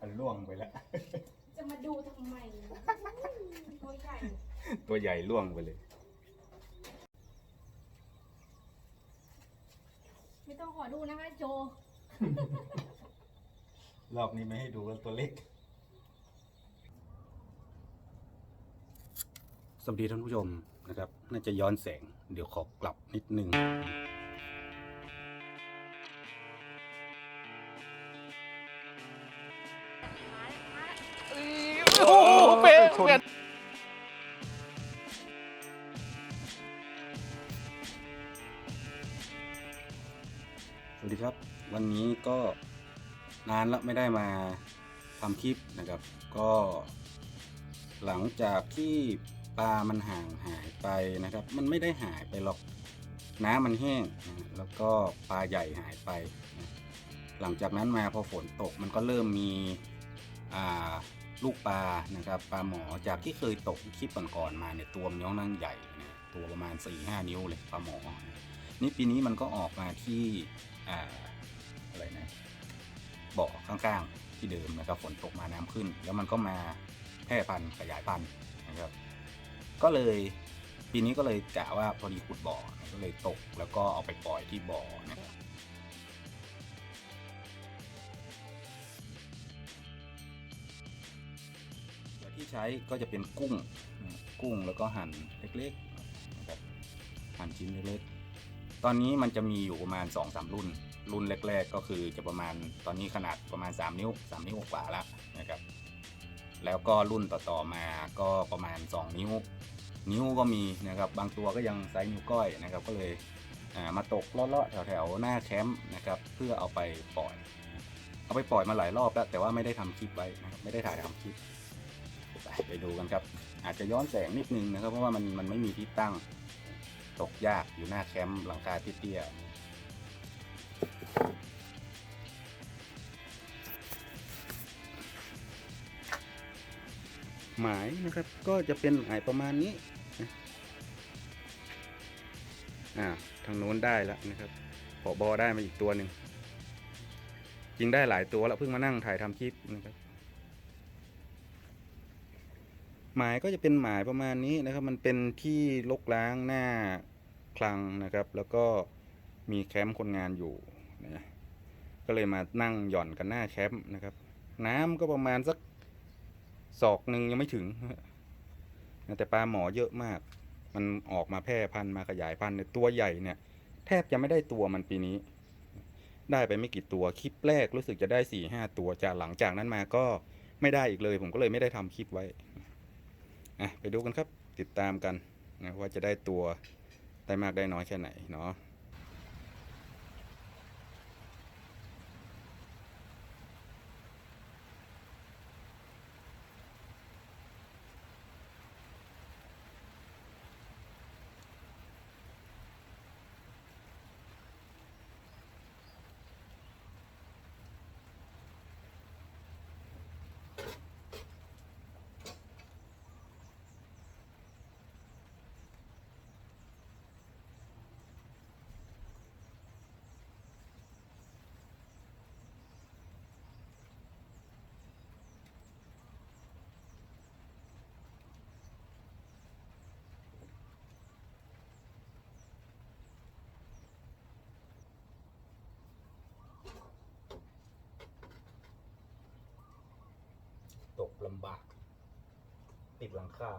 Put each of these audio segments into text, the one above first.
อันล่วงไปแล้ว จะมาดูทำไมตัวใหญ่ตัวใหญ่ล่วงไปเลย ไม่ต้องขอดูนะคะโจ รอบนี้ไม่ให้ดูแล้วตัวเล็ก สวัสดีท่านผู้ชมนะครับ น่าจะย้อนแสง เดี๋ยวขอกลับนิดนึง สวัสดีครับ วันนี้ก็นานแล้วไม่ได้มาทำคลิปนะครับ ก็ หลังจากที่ปลามันห่างหายไปนะครับ มันไม่ได้หายไปหรอกน้ำมันแห้งนะแล้วก็ปลาใหญ่หายไปนะหลังจากนั้นมาพอฝนตกมันก็เริ่มมีลูกปลานะครับปลาหมอจากที่เคยตกคลิปก่อนๆมาเนี่ยตัวมันย่องนั่งใหญ่นะตัวประมาณ4-5นิ้วเลยปลาหมอนะนี่ปีนี้มันก็ออกมาที่ อ่าอะไรนะบ่อข้างๆที่เดิมนะครับฝนตกมาน้ำขึ้น แล้วมันก็มาแพร่พันธุ์ขยายพันธุ์นะครับ ก็เลยปีนี้ก็เลยกะว่าพอดีขุดบ่อก็เลยตกแล้วก็เอาไปปล่อยที่บ่อนะครับที่ใช้ก็จะเป็นกุ้ง กุ้งแล้วก็หั่นเล็กๆนะครับหั่นชิ้นเล็กๆ ตอนนี้มันจะมีอยู่ประมาณ2อสรุ่น รุ่นแรก ๆ ก็คือจะประมาณตอนนี้ขนาดประมาณ 3 นิ้ว 3 นิ้วกว่าแล้วนะครับแล้วก็รุ่นต่อๆมาก็ประมาณ 2 นิ้ว นิ้วก็มีนะครับบางตัวก็ยังไซส์นิ้วก้อยนะครับก็เลยามาตกเลาะๆแถวๆหน้าแคมป์นะครับเพื่อเอาไปปล่อย เอาไปปล่อยมาหลายรอบแล้วแต่ว่าไม่ได้ทำคลิปไว้นะครับไม่ได้ถ่ายทำคลิปไปดูกันครับ อาจจะย้อนแสงนิดนึงนะครับเพราะว่ามันมันไม่มีที่ตั้ง ตกยากอยู่หน้าแคมป์หลังคาเตี้ยๆหมายนะครับก็จะเป็นหมายประมาณนี้นะอ่าทางโน้นได้แล้วนะครับผอบอได้มาอีกตัวหนึ่งจริงได้หลายตัวแล้วเพิ่งมานั่งถ่ายทำคลิปนะครับหมายก็จะเป็นหมายประมาณนี้นะครับ มันเป็นที่ลกล้างหน้า คลังนะครับ แล้วก็มีแคมป์คนงานอยู่นะก็เลยมานั่งหย่อนกันหน้าแคมป์นะครับ น้ำก็ประมาณสักศอกหนึ่งยังไม่ถึงแต่ปลาหมอเยอะมาก มันออกมาแพร่พันธุ์มาขยายพันธุ์เนี่ยตัวใหญ่เนี่ย แทบจะไม่ได้ตัวมันปีนี้ ได้ไปไม่กี่ตัวคลิปแรกรู้สึกจะได้สี่ห้าตัวจากหลังจากนั้นมาก็ไม่ได้อีกเลย ผมก็เลยไม่ได้ทำคลิปไว้อะไปดูกันครับติดตามกันนะว่าจะได้ตัว ได้มากได้น้อยแค่ไหนเนาะ ตกลำบาก ติดหลังคา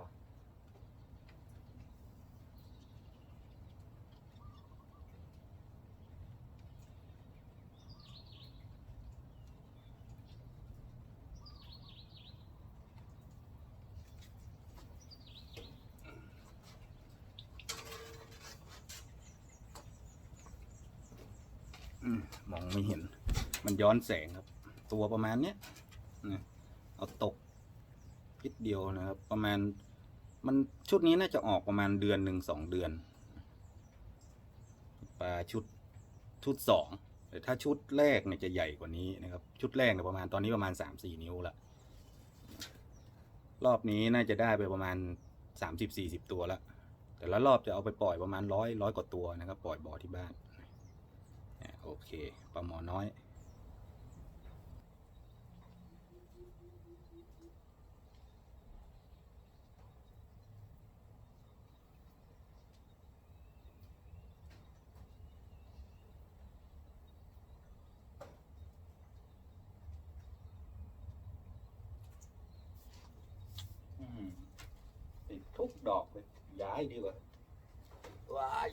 อมมองไม่เห็น มันย้อนแสงครับ ตัวประมาณเนี้ยนะ พิดเดียวนะครับ ประมาณมันชุดนี้น่าจะออกประมาณเดือนหนึ่งสองเดือนปลาชุดชุดสองแต่ถ้าชุดแรกเนี่ยจะใหญ่กว่านี้นะครับ ชุดแรกเนี่ยประมาณตอนนี้ประมาณสามสี่นิ้วละรอบนี้น่าจะได้ไปประมาณสามสิบสี่สิบตัวละแต่ละรอบจะเอาไปปล่อยประมาณร้อยร้อยกว่าตัวนะครับ ปล่อยบ่อที่บ้านโอเคปลาหมอน้อย กดอกเลยย้ายดีกว่าว้าย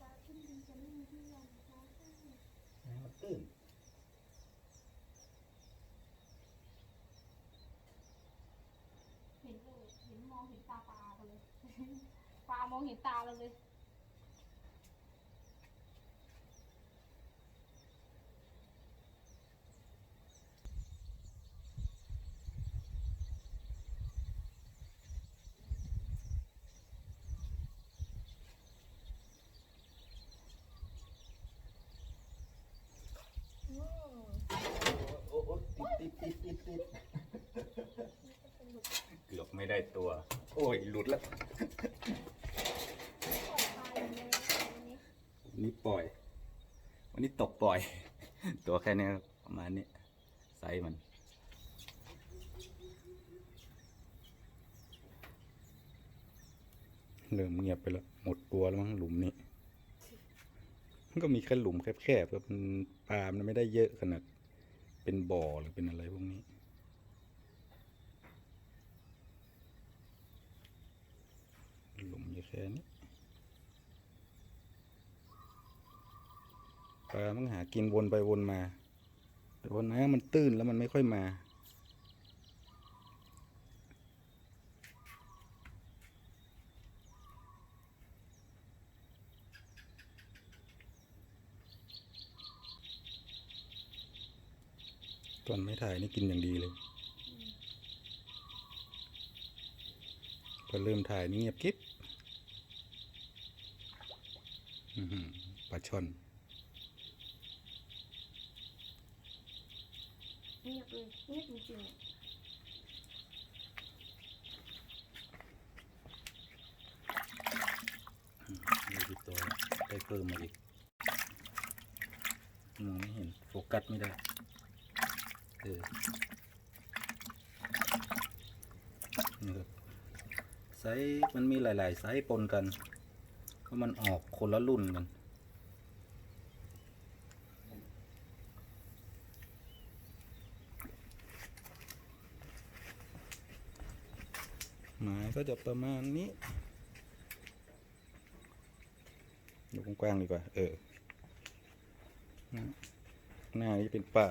ปลาขึ้นดินจะไม่มีที่นอนนะคะมันตื้นเห็นเลยเห็นมองเห็นตาปลากันเลย ปลามองเห็นตาเราเลย โอ้โอ้ติดติดติดติดเกือบไม่ได้ตัว โอ้ย หลุดแล้ว วันนี้ปล่อย วั นนี้ตกปล่อย ตัวแค่นี้ประมาณนี้ไซส์มัน เริ่มเงียบไปแล้วหมดตัวแล้วมั้งหลุมนี้ มันก็มีแค่หลุมแคบๆครับมันปลามันไม่ได้เยอะขนาด เป็นบ่อหรือเป็นอะไรพวกนี้หลุมอยู่แค่นี้ ปลามันหากินวนไปวนมา แต่ว่าน้ำมันตื้นแล้วมันไม่ค่อยมา ตอนไม่ถ่ายนี่กินอย่างดีเลยพอเริ่มถ่ายนี่เงียบกิ๊บอื้อหือปลาช่อน เงียบเลยเงียบจริงๆมีกี่ตัวได้เพิ่มมาอีกมองไม่เห็นโฟกัสไม่ได้ เออนี่ครับไซส์มันมีหลาย ๆ ไซส์ปนกันเพราะมันออกคนละรุ่นกัน หมาย ก็จะประมาณนี้ดูกว้างๆดีกว่า เออ หน้านี้เป็นป่า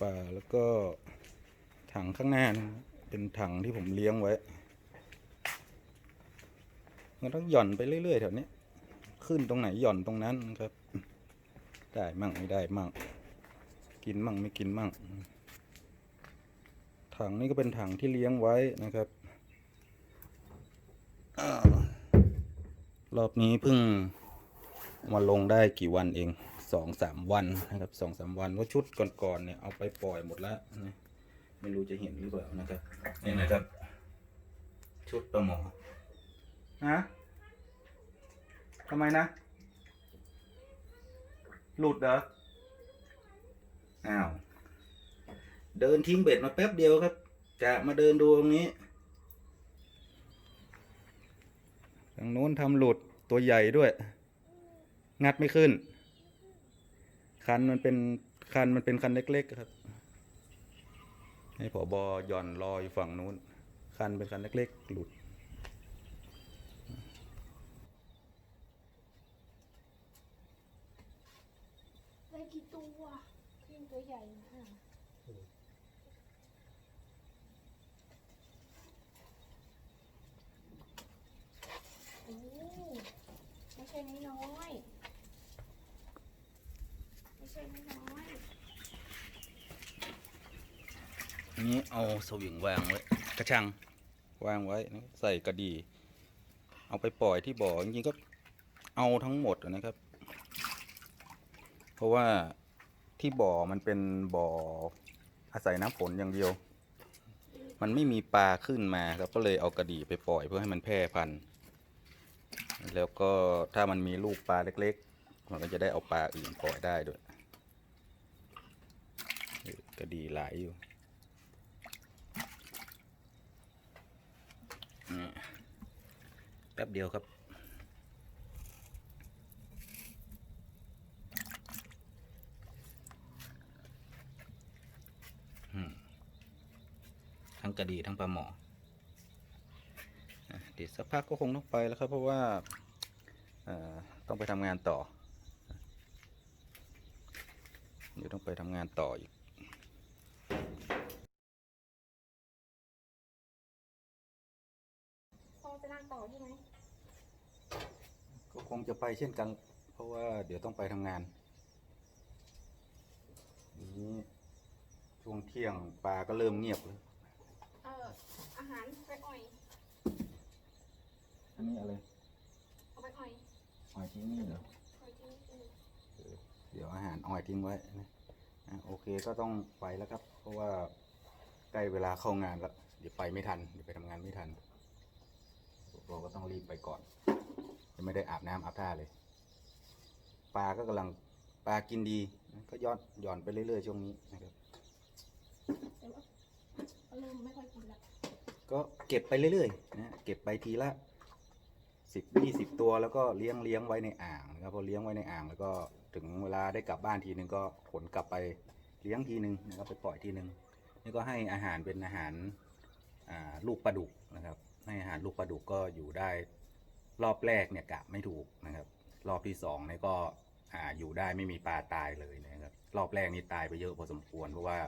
ป่าแล้วก็ถังข้างหน้านะเป็นถังที่ผมเลี้ยงไว้มันต้องหย่อนไปเรื่อยๆแถวนี้ ขึ้นตรงไหนหย่อนตรงนั้นครับ ได้มั่งไม่ได้มั่ง กินมั่งไม่กินมั่ง ถังนี้ก็เป็นถังที่เลี้ยงไว้นะครับอ้าวรอบนี้เพิ่งมาลงได้กี่วันเองสองสามวันนะครับสองสามวันว่าะชุดก่อนๆเนี่ยเอาไปปล่อยหมดแล้วนะไม่รู้จะเห็นหรือเปล่านะครับนี่นะครับ ชุดปลาหมอฮะทำไมนะ หลุดเหรอ อ้าว เดินทิ้งเบ็ดมาแป๊บเดียวครับ จะมาเดินดูตรงนี้ทางโน้นทำหลุดตัวใหญ่ด้วย งัดไม่ขึ้น คันมันเป็นคันมันเป็นคันเล็กๆครับ ให้ผอบอย่อนรอยฝั่งนู้น คันเป็นคันเล็กๆ หลุดกี่ตัวยิ่งตัวใหญ่นะโอ้ไม่ใช่น้อยๆไม่ใช่น้อย อั นี้เอาสวิงวางไว้กระชังวางไว้นะใส่กระดี เอาไปปล่อยที่บ่อจริงๆก็เอาทั้งหมดนะครับ เพราะว่าที่บ่อมันเป็นบ่ออาศัยน้ำฝนอย่างเดียว มันไม่มีปลาขึ้นมาครับก็เลยเอากระดีไปปล่อยเพื่อให้มันแพร่พันธุ์แล้วก็ถ้ามันมีลูกปลาเล็ก ๆ มันก็จะได้เอาปลาอื่นปล่อยได้ด้วย กระดีหลายอยู่ แป๊บเดียวครับทั้งกระดีทั้งปลาหมออะเดี๋ยวสักพักก็คงต้องไปแล้วครับ เพราะว่าต้องไปทำงานต่อ เดี๋ยวต้องไปทำงานต่ออีก พ่อจะนั่งต่อใช่ไหม ก็คง จะไปเช่นกัน เพราะว่าเดี๋ยวต้องไปทำงาน นี้ช่วงเที่ยงปลาก็เริ่มเงียบแล้วเอออาหารไปอ่อย อันนี้อะไรเอาไปอ่อยหอยทิ้งนี่เหรอ อ่อยที่อืมเดี๋ยวอาหารเอาหอยทิ้งไว้นะอะโอเคก็ต้องไปแล้วครับ เพราะว่าใกล้เวลาเข้างานแล้ว เดี๋ยวไปไม่ทัน เดี๋ยวไปทำงานไม่ทัน เราก็ต้องรีบไปก่อน ยังไม่ได้อาบน้ำอาบท่าเลย ปลาก็กำลังปลากินดีนะก็ยอดหย่อนไปเรื่อยๆช่วงนี้นะครับแต่ว่าก็เริ่มไม่ค่อยกินละก็เก็บไปเรื่อยๆนะเก็บไปทีละสิบยี่สิบตัวแล้วก็เลี้ยงเลี้ยงไว้ในอ่างนะครับพอเลี้ยงไว้ในอ่างแล้วก็ถึงเวลาได้กลับบ้านทีนึงก็ขนกลับไปเลี้ยงทีนึงนะครับไปปล่อยทีนึงนี่ก็ให้อาหารเป็นอาหารอ่าลูกปลาดุกนะครับ ให้อาหารลูกปลาดุกก็อยู่ได้ รอบแรกเนี่ยกะไม่ถูกนะครับ รอบที่สองเนี่ยก็อ่าอยู่ได้ไม่มีปลาตายเลยนะครับ รอบแรกนี่ตายไปเยอะพอสมควร เพราะว่า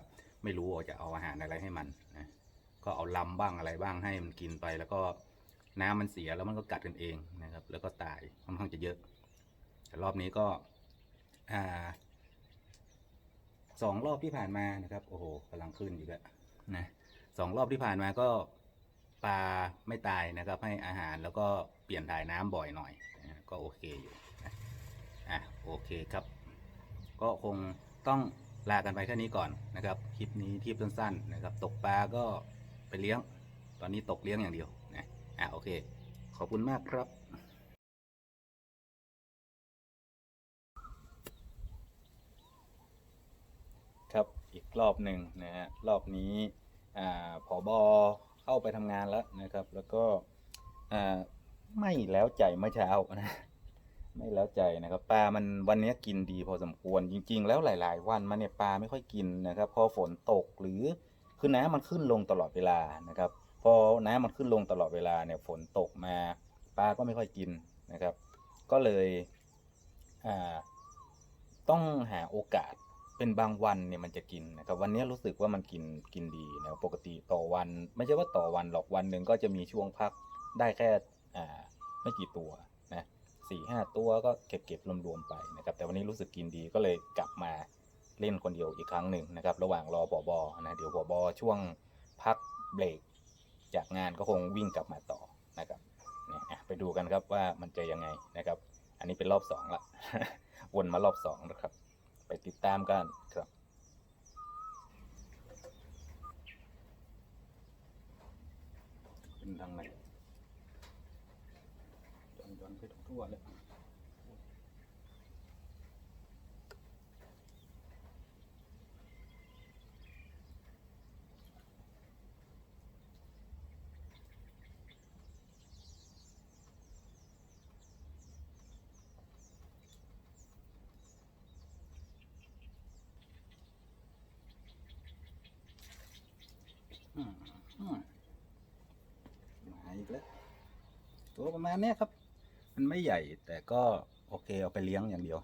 ไม่รู้ว่าจะเอาอาหารอะไรให้มันนะก็เอาลำบ้างอะไรบ้างให้มันกินไป แล้วก็น้ำมันเสียแล้วมันก็กัดกันเองนะครับ แล้วก็ตายค่อนข้างจะเยอะแต่รอบนี้ก็อ่าสองรอบที่ผ่านมานะครับ โอ้โหกำลังขึ้นอยู่แล้วนะสองรอบที่ผ่านมาก็ปลาไม่ตายนะครับ ให้อาหารแล้วก็ เปลี่ยนถ่ายน้ำบ่อยหน่อยนะก็โอเคอยู่นะอะโอเคครับ ก็คงต้องลากันไปแค่นี้ก่อนนะครับคลิปนี้ทิปสั้นๆนะครับตกปลาก็ไปเลี้ยง ตอนนี้ตกเลี้ยงอย่างเดียวนะอะโอเค ขอบคุณมากครับครับอีกรอบหนึ่งนะฮะรอบนี้อ่าผอบอเข้าไปทำงานแล้วนะครับ แล้วก็อ่า ไม่แล้วใจเมื่อเช้านะไม่แล้วใจนะครับปลามันวันนี้กินดีพอสมควรจริง ๆ แล้วหลาย ๆ วันมาเนี่ยปลาไม่ค่อยกินนะครับ พอฝนตกหรือคือน้ำมันขึ้นลงตลอดเวลานะครับ พอน้ำมันขึ้นลงตลอดเวลาเนี่ยฝนตกมาปลาก็ไม่ค่อยกินนะครับ ก็เลยอ่าต้องหาโอกาสเป็นบางวันเนี่ยมันจะกินนะครับ วันนี้รู้สึกว่ามันกินกินดีนะครับปกติต่อวัน ไม่ใช่ว่าต่อวันหรอกวันหนึ่งก็จะมีช่วงพักได้แค่ ไม่กี่ตัวนะสี่ห้าตัวก็เก็บเก็บรวมๆไปนะครับแต่วันนี้รู้สึกกินดีก็เลยกลับมาเล่นคนเดียวอีกครั้งหนึ่งนะครับระหว่างรอผอบอนะเดี๋ยวผอบอช่วงพักเบรกจากงานก็คงวิ่งกลับมาต่อนะครับเนี่ยไปดูกันครับว่ามันจะยังไงนะครับ อันนี้เป็นรอบสองละวนมารอบสองนะครับ ไปติดตามกันครับเป็นทางไหนย้อนไป ทั่วเลยอืมอืมมาอีกแล้วตัวประมาณนี้ครับ มันไม่ใหญ่แต่ก็โอเคเอาไปเลี้ยงอย่างเดียว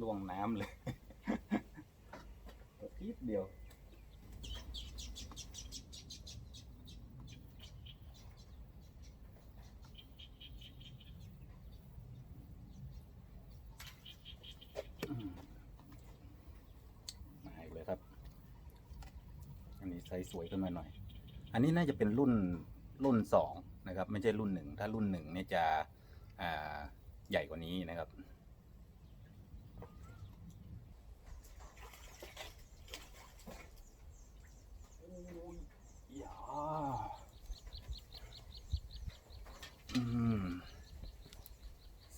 ลวงน้ำเลยตัวนิดเดียวอืมาอีกเลยครับส์สวยขึ้นมาหน่อย อันนี้น่าจะเป็นรุ่นรุ่นสองนะครับ ไม่ใช่รุ่นหนึ่งถ้ารุ่นหนึ่งเนี่ยจะใหญ่กว่านี้นะครับ โอ้ยยาอืม ไ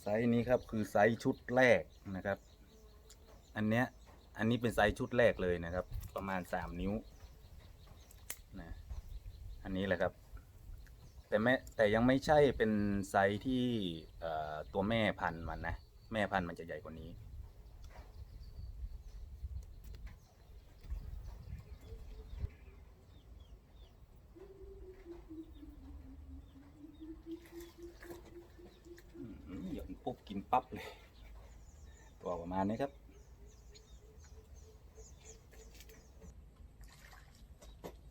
ซส์นี้ครับคือไซส์ชุดแรกนะครับ อันเนี้ย อันนี้เป็นไซส์ชุดแรกเลยนะครับ ประมาณสามนิ้วนะอันนี้แหละครับ แต่แม่แต่ยังไม่ใช่เป็นไซส์ที่ตัวแม่พันธุ์มันนะ แม่พันธุ์มันจะใหญ่กว่านี้ อืมหย่อนปุ๊บ กินปั๊บเลย ตัวประมาณนี้ครับ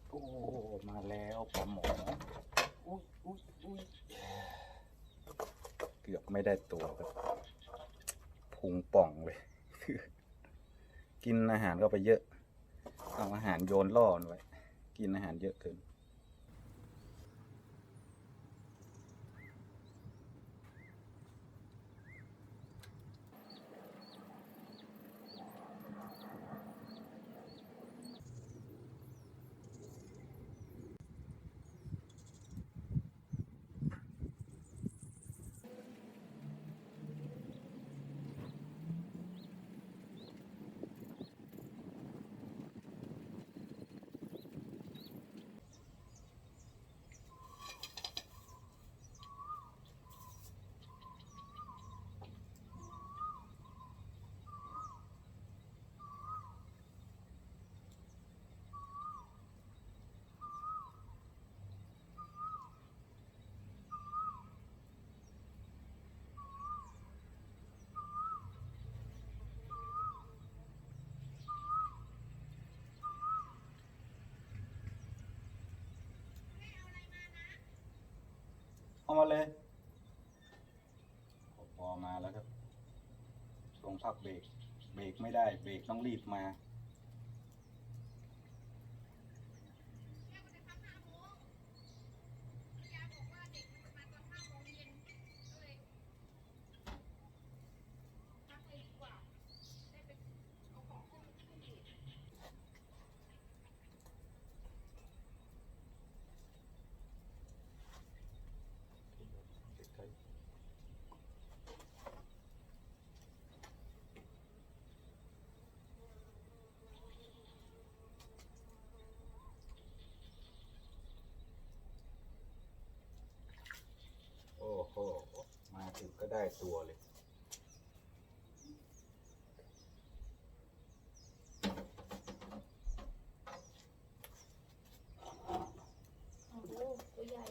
โอ้ มาแล้วปลาหมออุ้ยอุ้ยอุ้ยเกือบไม่ได้ตัวครับพุงป่องเลย กินอาหารก็ไปเยอะ เอาอาหารโยนล่อนไว้ กินอาหารเยอะเกิน มาเลยพอมาแล้วครับทรงพักเบรกเบรกไม่ได้เบรกต้องรีบมา โอ้โห มาถึงก็ ได้ตัวเลย โอ้โหตัวใหญ่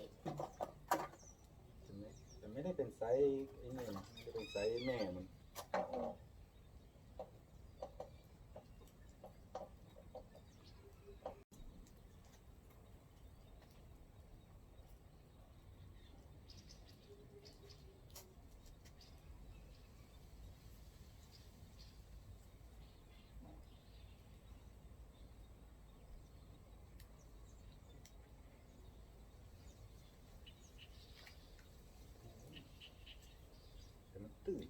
แต่ไม่แต่ไม่ได้เป็นไซส์ไอ้นี่นะไม่ได้เป็นไซส์แม่มัน แต่มันตื้อ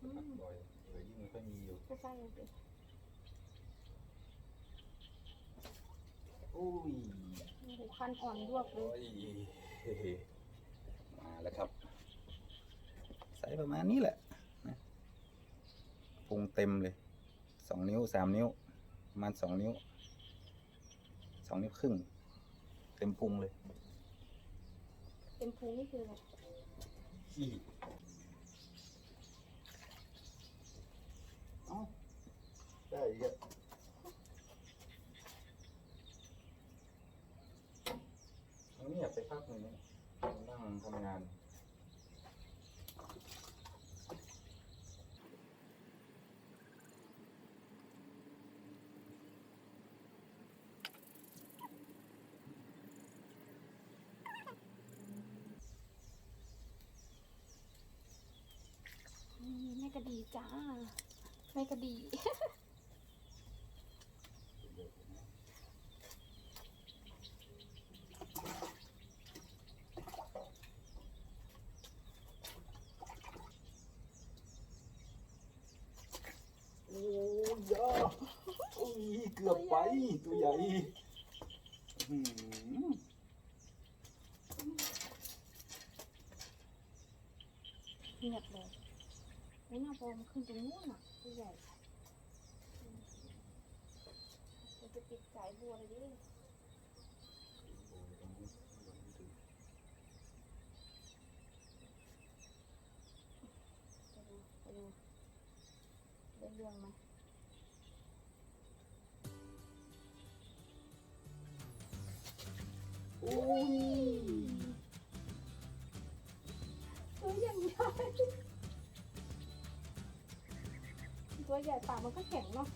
อื พัก ม บ่อยเหลือยิ่งไม่ค่อย มีอยู่ก็ใช่เลยสิอุ้ยโอ้โหคันอ่อนยวบเลโอ้ยยมาแล้วครับ ใส่ประมาณนี้แหละนะพุงเต็มเลยสองนิ้วสามนิ้วประมาณสองนิ้วสองนิ้วครึ่ง เต็มพุงเลย เต็มพุงนี่คืออะไรขี้เอ้า ได้อีกอะเอาเนี่ยไปพักหนึ่งนะนั่งทำงานนี่แม่กระดีจ้าแม่กระดี กือบไปตัวใหญ่อื้อหือเงียบเลยไม่น่าพอมนขึ้นตรงนู้นอะตัวใหญ่มันจะติดสายบัวเลยดิไปดูไปดูได้เรื่องไหม อ้ยตัวใหญ่ใหญ่ตัวใหญ่ปากมันก็แข็งเนาะ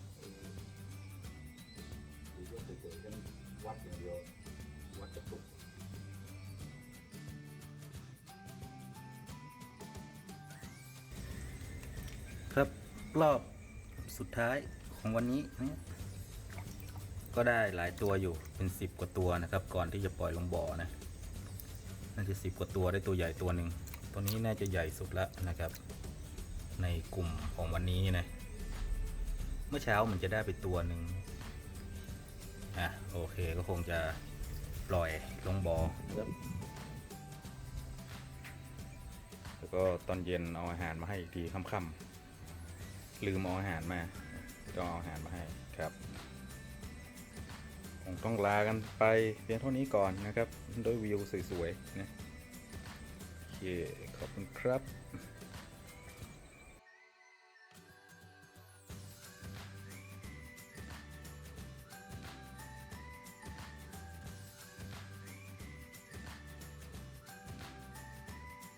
ดูว่าเฉยๆกันวัดอย่างเดียววัดกระตุกครับรอบสุดท้ายของวันนี้นะ ก็ได้หลายตัวอยู่เป็นสิบกว่าตัวนะครับ ก่อนที่จะปล่อยลงบ่อนะน่าจะสิบกว่าตัวได้ตัวใหญ่ตัวหนึ่งตัวนี้น่าจะใหญ่สุดแล้วนะครับ ในกลุ่มของวันนี้นะเมื่อเช้ามันจะได้ไปตัวหนึ่งอะโอเคก็คงจะปล่อยลงบ่อครับแล้วก็ตอนเย็นเอาอาหารมาให้อีกทีค่ำๆลืมเอาอาหารมาก็เอาอาหารมาให้ครับ งต้องลากันไปเพียงเท่านี้ก่อนนะครับ ด้วยวิวสวยๆนะโอเคขอบคุณครับ